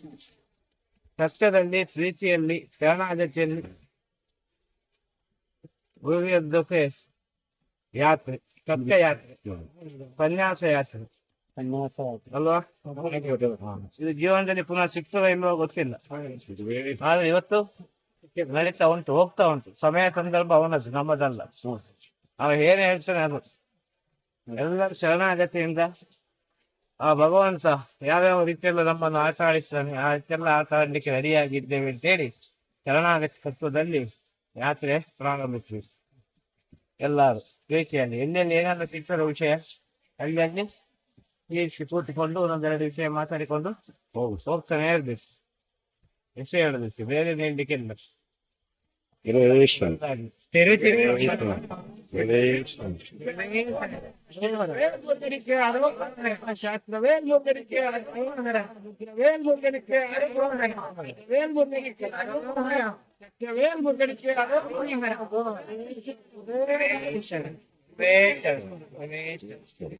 ಸತ್ಯದಲ್ಲಿ ಪ್ರೀತಿಯಲ್ಲಿ ಶರಣಾಗತಿಯಲ್ಲಿ ಗುರುವಿಯದ್ದಕ್ಕೆ ಯಾತ್ರೆ ಸತ್ಯ ಯಾತ್ರೆ ಸನ್ಯಾಸ ಯಾತ್ರೆ ಅಲ್ವಾ? ಇದು ಜೀವನದಲ್ಲಿ ಪುನಃ ಸಿಗ್ತದ ಇಲ್ವೋ ಗೊತ್ತಿಲ್ಲ. ಆದ್ರೆ ಇವತ್ತು ನಡೀತಾ ಉಂಟು ಹೋಗ್ತಾ ಉಂಟು. ಸಮಯ ಸಂದರ್ಭ ಅವನದ್ದು ನಮ್ಮದಲ್ಲ. ಅವ ಏನೇ ಹೇಳ್ತಾನೆ ಅದು. ಎಲ್ಲರೂ ಶರಣಾಗತಿಯಿಂದ ಆ ಭಗವಂತ ಯಾವ್ಯಾವ ರೀತಿಯಲ್ಲ ನಮ್ಮನ್ನು ಆಟ ಆಡಿಸ್ತಾನೆ ಆ ರೀತಿಯೆಲ್ಲ ಆಟ ಆಡ್ಲಿಕ್ಕೆ ರೆಡಿಯಾಗಿದ್ದೇವೆ ಅಂತೇಳಿ ಶರಣಾಗತಿ ತತ್ವದಲ್ಲಿ ಯಾತ್ರೆ ಪ್ರಾರಂಭಿಸಿ ಎಲ್ಲರೂ ಪ್ರೀತಿಯಲ್ಲಿ ಎಲ್ಲೆಲ್ಲಿ ಏನೆಲ್ಲ ಸಿಗ್ತದೆ ವಿಷಯ ಅಲ್ಲಿ ಅಲ್ಲಿ ಹೀರಿಸಿ ಕೂತ್ಕೊಂಡು ಒಂದೊಂದೆರಡು ವಿಷಯ ಮಾತಾಡಿಕೊಂಡು ಹೋಗು ಹೋಗ್ತಾನೆ ಇರ್ಬೇಕು. ವಿಷಯ ಹೇಳಬೇಕು ಬೇರೆ ಹೇಳಲಿಕ್ಕೆ ಇಲ್ಲ लोकरिके आरोप शास्त्रवे लोकरिके आरोप वेल लोकरिके आरोप वेल लोकरिके आरोप वेल लोकरिके आरोप वेट वेट